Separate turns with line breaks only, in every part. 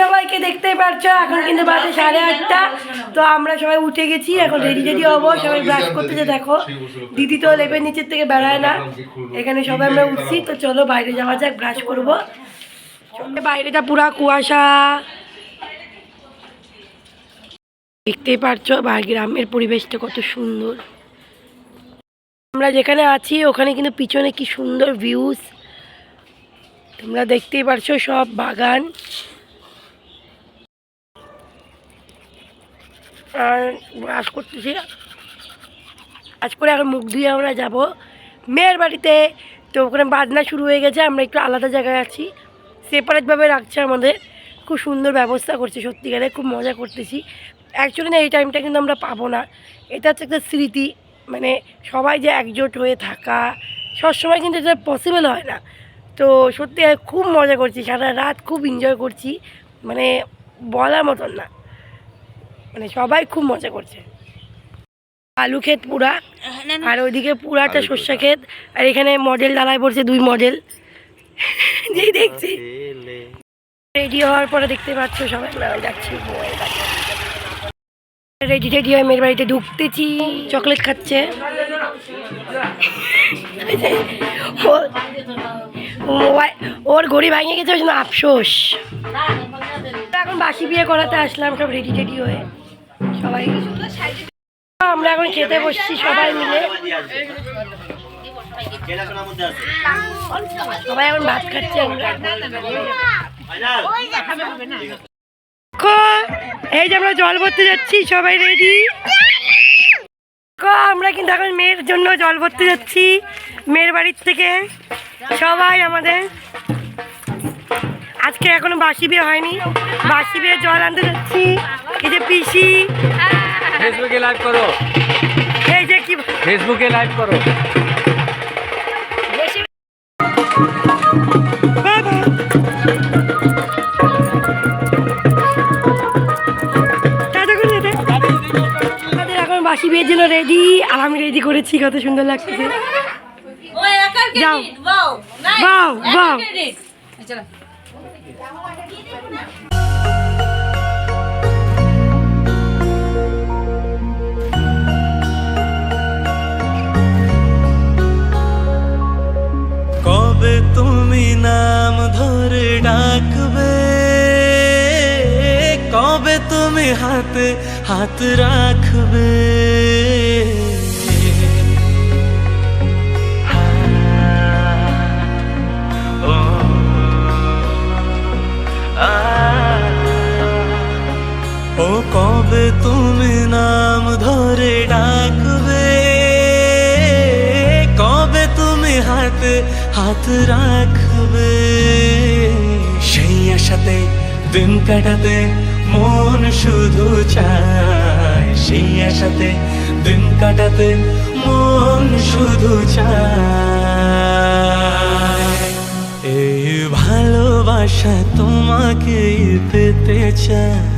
সবাইকে দেখতেই পারছ এখন কিন্তু বাজে সাড়ে আটটা। তো আমরা সবাই উঠে গেছি এখন রেডি রেডি হব সবাই ব্রাশ করতে যে দেখো দিদি তো লেপের নিচের থেকে বেড়ায় না। এখানে সবাই আমরা উঠছি তো চলো বাইরে যাওয়া যাক ব্রাশ করব। বাইরেটা পুরা কুয়াশা। দেখতেই পারছ বা গ্রামের পরিবেশটা কত সুন্দর। আমরা যেখানে আছি ওখানে কিন্তু পিছনে কি সুন্দর ভিউজ তোমরা দেখতেই পারছ সব বাগান। ব্রাশ করতেছি। আজ করে এখন মুখ ধুয়ে আমরা যাব। মেয়ের বাড়িতে তো ওখানে বাজনা শুরু হয়ে গেছে, আমরা একটু আলাদা জায়গায় আছি। সেপারেটভাবে রাখছে আমাদের। খুব সুন্দর ব্যবস্থা করছে সত্যিকারে, খুব মজা করতেছি। অ্যাকচুয়ালি না, এই টাইমটা কিন্তু আমরা পাবো না। এটা হচ্ছে একটা স্মৃতি মানে সবাই যে একজোট হয়ে থাকা, সবসময় কিন্তু এটা পসিবল হয় না। তো সত্যি, খুব মজা করছি, সারা রাত খুব এনজয় করছি। মানে বলার মতন না। মানে সবাই খুব মজা করছে। আলু ক্ষেত পুরা আর ওইদিকে পুরাটা সর্ষে ক্ষেত আর এখানে মডেল দাঁড়ায় পড়ছে দুই মডেল যেই দেখছি। রেডি হওয়ার পরে দেখতে পাচ্ছ সবাই যাচ্ছি। রেডি রেডি হয়ে মেয়ের বাড়িতে ঢুকতেছি। চকলেট খাচ্ছে। ওর ঘড়ি ভাঙে গেছে ওই জন্য আফসোস। এখন বাসি বিয়ে করাতে আসলাম সব রেডি রেডি হয়ে। আমরা এখন খেতে বসছি সবাই মিলে। সবাই এখন ভাত খাচ্ছে এই যে আমরা জল ভরতে যাচ্ছি, সবাই রেডি আমরা কিন্তু এখন মেয়ের জন্য জল ভরতে যাচ্ছি, মেয়ের বাড়ির থেকে। সবাই আমাদের আজকে এখনও বাসি বিয়ে হয়নি। বাসি বিয়ে জল আনতে যাচ্ছি। এই যে পিসি।
ফেসবুকে লাইভ করো।
এই যে কি
ফেসবুকে লাইভ করো।
এখন বাসি বিয়ের জন্য রেডি আর আমি রেডি করেছি কত সুন্দর লাগছে। যাও। বাও বাও
কবে তুমি নাম ধরে ডাকবে? কবে তুমি হাতে হাত রাখবে? ও কবে তুমি নাম ধরে ডাকবে? কবে তুমি হাতে, হাত রাখবে? সেই আশাতে দিন কাটাতে মন শুধু চায়। সেই আশাতে দিন কাটাতে মন শুধু চায়। এই ভালোবাসা তোমাকে পেতে চায়।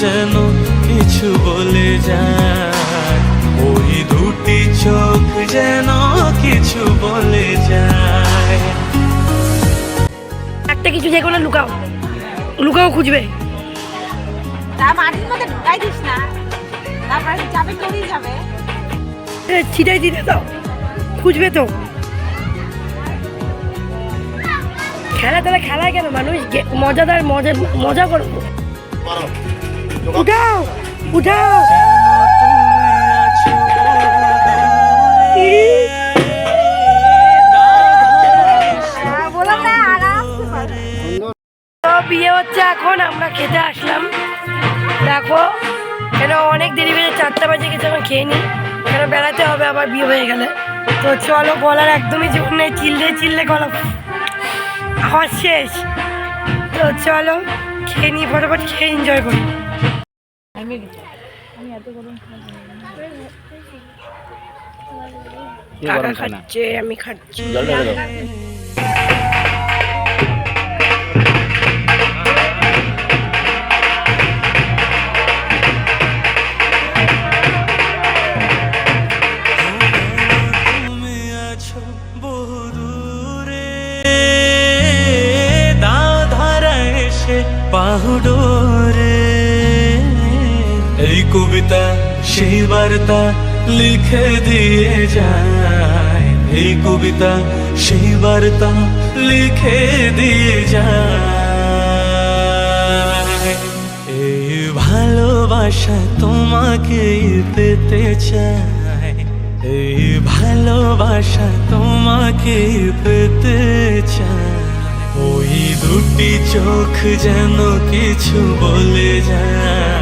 যেন কিছু বলে যায়। ওই দুটি চোখ যেন কিছু বলে যায়।
একটা কিছু যে কোনো লুকাও। লুকাও খুঁজবে।
তা মাটির মধ্যে ঢুকাই দিস না। তারপরে যাবে চলেই যাবে।
ছিটাই দিতে দাও খুঁজবে তো। খেলা তাহলে খেলায় কেন? মানুষ মজাদার মজা মজা করব। উঠাও উঠাও। বিয়ে হচ্ছে এখন, আমরা খেতে আসলাম। দেখো, কেন অনেক দেরি বেজে চারটা বাজে গেছে এখন খেয়ে নিই কেন বেড়াতে হবে, আবার বিয়ে হয়ে গেলে। তো চলো গলার একদমই জোর নেই, চিল্লে চিল্লে গলা আওয়াজ শেষ। তো চলো, খেয়ে নিই ফটাফট খেয়ে এনজয় করি। খাচ্ছে আমি খাচ্ছি।
তুমি আছো বহু দূরে দাও ধরা এসে পাহুডোরে এই কবিতা সেই বার্তা লিখে দিয়ে যায়। এই কবিতা সেই বার্তা লিখে দিয়ে যায়। এই ভালোবাসা তোমাকে পেতে চাই এই ভালোবাসা তোমাকে পেতে চাই ওই দুটি চোখ যেন কিছু বলে যায়।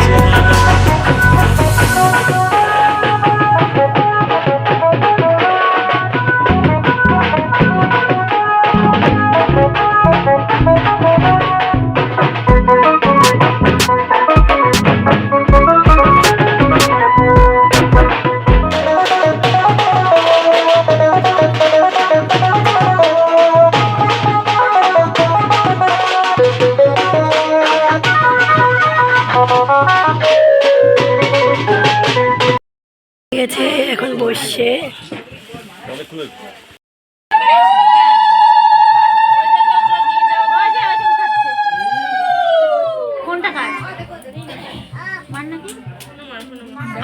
গেছে এখন বসছে।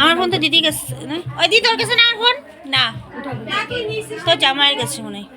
আমার ফোন তো দিদি না? ওই দিদি তোর কাছে না, আমার ফোন? না। তো জামাইয়ের কাছে মনে হয়।